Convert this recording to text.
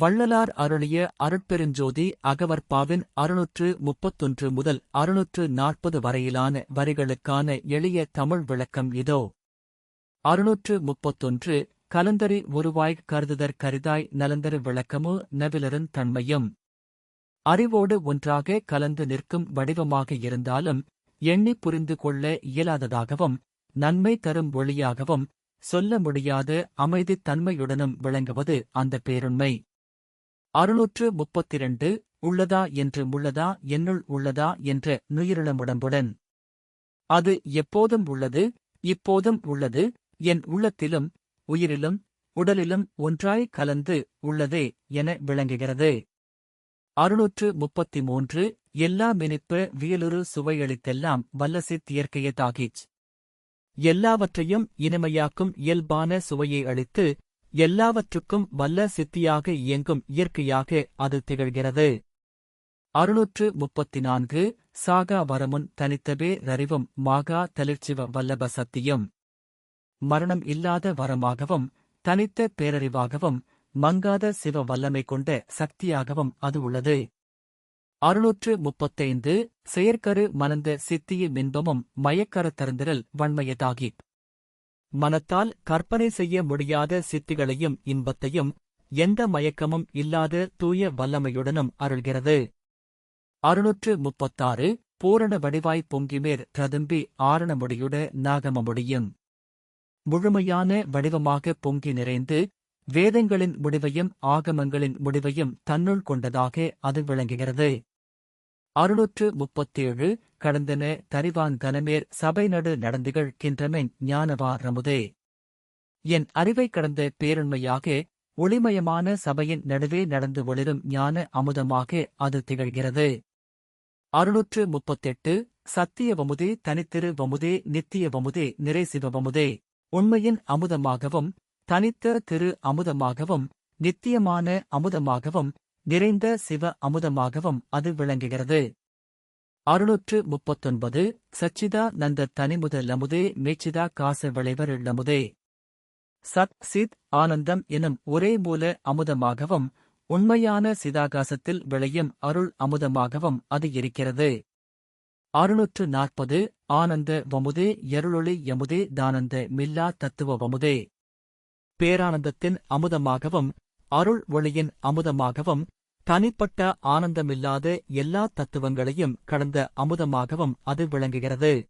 வள்ளலார் அருளிய அருட்பெருஞ்சோதி அகவற்பாவின் அறுநூற்று முப்பத்தொன்று முதல் அறுநூற்று நாற்பது வரையிலான வரிகளுக்கான எளிய தமிழ் விளக்கம் இதோ. அறுநூற்று முப்பத்தொன்று கலந்தரி உருவாய் கருதுதற் கரிதாய் நலந்தரு விளக்கமு நவிலருந் தன்மையும். அறிவோடு ஒன்றாக கலந்து நிற்கும் வடிவமாக இருந்தாலும் எண்ணிப் புரிந்து கொள்ள இயலாததாகவும் நன்மை தரும் ஒளியாகவும் சொல்ல முடியாத அமைதித் தன்மையுடனும் விளங்குவது அந்த பேருண்மை. அறுநூற்று முப்பத்திரண்டு உள்ளதா என்று உள்ளதா என்னுள் உள்ளதா என்ற நுயிரிழமுடம்புடன் அது எப்போதும் உள்ளது இப்போதும் உள்ளது என் உள்ளத்திலும் உயிரிலும் உடலிலும் ஒன்றாய் கலந்து உள்ளதே என விளங்குகிறது. அறுநூற்று முப்பத்தி மூன்று எல்லா மினிப்பு வியலுறு சுவையளித்தெல்லாம் வல்லசித் இயற்கையதாகிச் எல்லாவற்றையும் இனிமையாக்கும் இயல்பான சுவையை அளித்து எல்லாவற்றுக்கும் வல்ல சித்தியாக இயங்கும் இயற்கையாக அது திகழ்கிறது. அறுநூற்று முப்பத்தி நான்கு சாகா வரமுன் தனித்தவே ரறிவும் மாகா தளிர்ச்சிவ வல்லப சத்தியம். மரணம் இல்லாத வரமாகவும் தனித்த பேரறிவாகவும் மங்காத சிவ வல்லமை கொண்ட சக்தியாகவும் அது உள்ளது. அறுநூற்று முப்பத்தைந்து செயற்கரு மணந்த சித்திய மின்பமும் மயக்கர தருந்திரல் வன்மையதாகி மனத்தால் கற்பனை செய்ய முடியாத சித்திகளையும் இன்பத்தையும் எந்த மயக்கமும் இல்லாத தூய வல்லமையுடனும் அருள்கிறது. அறுநூற்று முப்பத்தாறு பூரண வடிவாய் பொங்கிமேர் பிரதும்பி ஆரணமுடியுட நாகமமுடியும் முழுமையான வடிவமாக பொங்கி நிறைந்து வேதங்களின் முடிவையும் ஆகமங்களின் முடிவையும் தன்னுள் கொண்டதாக அது விளங்குகிறது. அறுநூற்று முப்பத்தேழு கடந்தன தரிவான் கனமேர் சபை நடு நடந்துகள் கின்றமென் ஞானவா ரமுதே. என் அறிவை கடந்த பேருண்மையாக ஒளிமயமான சபையின் நடுவே நடந்து ஒளிரும் ஞான அமுதமாக அது திகழ்கிறது. அறுநூற்று முப்பத்தெட்டு சத்திய வமுதே தனித்திரு வமுதே நித்திய வமுதே நிறைசிவ வமுதே. உண்மையின் அமுதமாகவும் தனித்த திரு அமுதமாகவும் நித்தியமான அமுதமாகவும் நிறைந்த சிவ அமுதமாகவும் அது விளங்குகிறது. அறுநூற்று முப்பத்தொன்பது சச்சிதா நந்த தனிமுத லமுதே மேச்சிதா காச விளைவர் லமுதே. சத் சித் ஆனந்தம் எனும் ஒரே மூல அமுதமாகவும் உண்மையான சிதாகாசத்தில் விளையும் அருள் அமுதமாகவும் அது இருக்கிறது. அறுநூற்று நாற்பது ஆனந்த வமுதே எருளொளி யமுதே தானந்த மில்லா தத்துவ வமுதே. பேரானந்தத்தின் அமுதமாகவும் அருள் ஒளியின் அமுதமாகவும் தனிப்பட்ட ஆனந்தமில்லாத எல்லா தத்துவங்களையும் கடந்த அமுதமாகவும் அது விளங்குகிறது.